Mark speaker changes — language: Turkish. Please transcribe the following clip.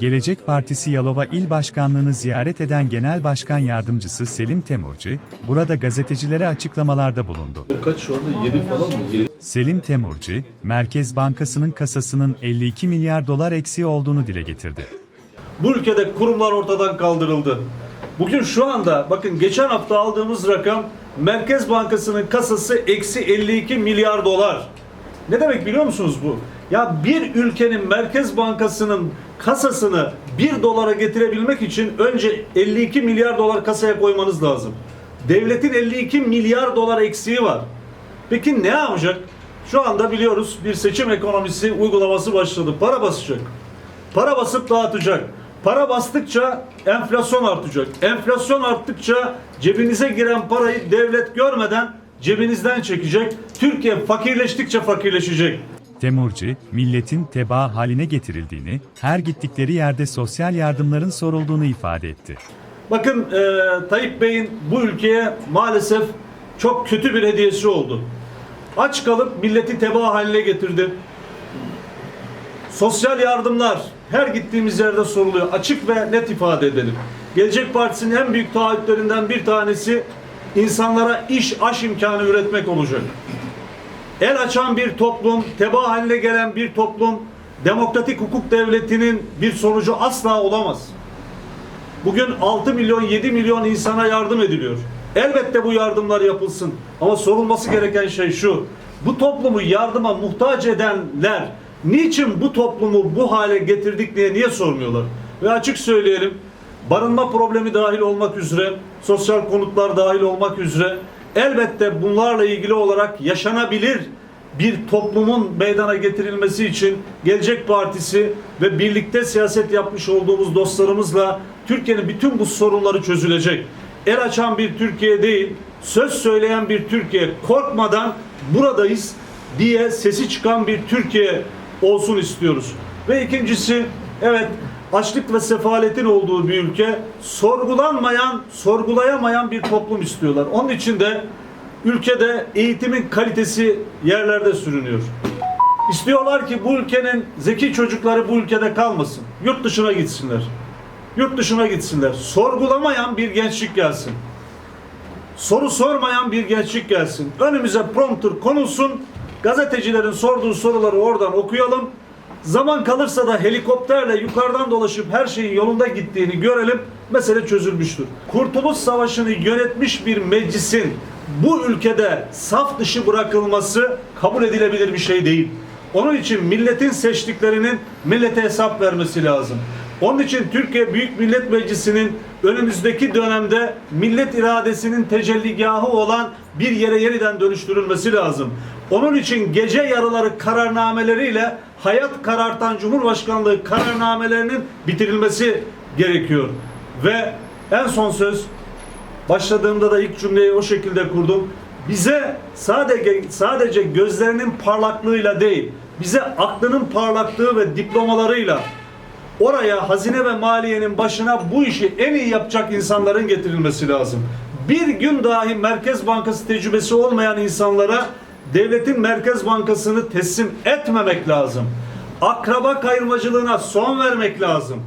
Speaker 1: Gelecek Partisi Yalova İl Başkanlığı'nı ziyaret eden Genel Başkan Yardımcısı Selim Temurcu, burada gazetecilere açıklamalarda bulundu.
Speaker 2: Kaç şu anda 7 falan mı? Yedi-
Speaker 1: Selim Temurcu, Merkez Bankası'nın kasasının 52 milyar dolar eksiği olduğunu dile getirdi.
Speaker 3: Bu ülkede kurumlar ortadan kaldırıldı. Bugün şu anda bakın geçen hafta aldığımız rakam Merkez Bankası'nın kasası eksi 52 milyar dolar. Ne demek biliyor musunuz bu? Ya bir ülkenin Merkez Bankası'nın kasasını 1 dolara getirebilmek için önce 52 milyar dolar kasaya koymanız lazım. Devletin 52 milyar dolar eksiği var. Peki ne yapacak? Şu anda biliyoruz bir seçim ekonomisi uygulaması başladı. Para basacak. Para basıp dağıtacak. Para bastıkça enflasyon artacak. Enflasyon arttıkça cebinize giren parayı devlet görmeden cebinizden çekecek. Türkiye fakirleştikçe fakirleşecek.
Speaker 1: Temurcu, milletin tebaa haline getirildiğini, her gittikleri yerde sosyal yardımların sorulduğunu ifade etti.
Speaker 3: Bakın e, Tayyip Bey'in bu ülkeye maalesef çok kötü bir hediyesi oldu. Aç kalıp milleti tebaa haline getirdi. Sosyal yardımlar her gittiğimiz yerde soruluyor. Açık ve net ifade edelim. Gelecek Partisi'nin en büyük taahhütlerinden bir tanesi insanlara iş, aş imkanı üretmek olacak. El açan bir toplum, tebaa haline gelen bir toplum, demokratik hukuk devletinin bir sonucu asla olamaz. Bugün 6 milyon 7 milyon insana yardım ediliyor. Elbette bu yardımlar yapılsın. Ama sorulması gereken şey şu. Bu toplumu yardıma muhtaç edenler niçin bu toplumu bu hale getirdik diye niye sormuyorlar? Ve açık söyleyelim. Barınma problemi dahil olmak üzere, sosyal konutlar dahil olmak üzere elbette bunlarla ilgili olarak yaşanabilir bir toplumun meydana getirilmesi için Gelecek Partisi ve birlikte siyaset yapmış olduğumuz dostlarımızla Türkiye'nin bütün bu sorunları çözülecek. El açan bir Türkiye değil, söz söyleyen bir Türkiye, korkmadan buradayız diye sesi çıkan bir Türkiye olsun istiyoruz. Ve ikincisi, evet açlık ve sefaletin olduğu bir ülke, sorgulanmayan, sorgulayamayan bir toplum istiyorlar. Onun için de ülkede eğitimin kalitesi yerlerde sürünüyor. İstiyorlar ki bu ülkenin zeki çocukları bu ülkede kalmasın. Yurt dışına gitsinler. Yurt dışına gitsinler. Sorgulamayan bir gençlik gelsin. Soru sormayan bir gençlik gelsin. Önümüze prompter konulsun. Gazetecilerin sorduğu soruları oradan okuyalım. Zaman kalırsa da helikopterle yukarıdan dolaşıp her şeyin yolunda gittiğini görelim. Mesele çözülmüştür. Kurtuluş Savaşı'nı yönetmiş bir meclisin bu ülkede saf dışı bırakılması kabul edilebilir bir şey değil. Onun için milletin seçtiklerinin millete hesap vermesi lazım. Onun için Türkiye Büyük Millet Meclisi'nin önümüzdeki dönemde millet iradesinin tecelligahı olan bir yere yeniden dönüştürülmesi lazım. Onun için gece yarıları kararnameleriyle hayat karartan Cumhurbaşkanlığı kararnamelerinin bitirilmesi gerekiyor. Ve en son söz Başladığımda da ilk cümleyi o şekilde kurdum. Bize sadece sadece gözlerinin parlaklığıyla değil, bize aklının parlaklığı ve diplomalarıyla oraya hazine ve maliyenin başına bu işi en iyi yapacak insanların getirilmesi lazım. Bir gün dahi Merkez Bankası tecrübesi olmayan insanlara devletin Merkez Bankası'nı teslim etmemek lazım. Akraba kayırmacılığına son vermek lazım.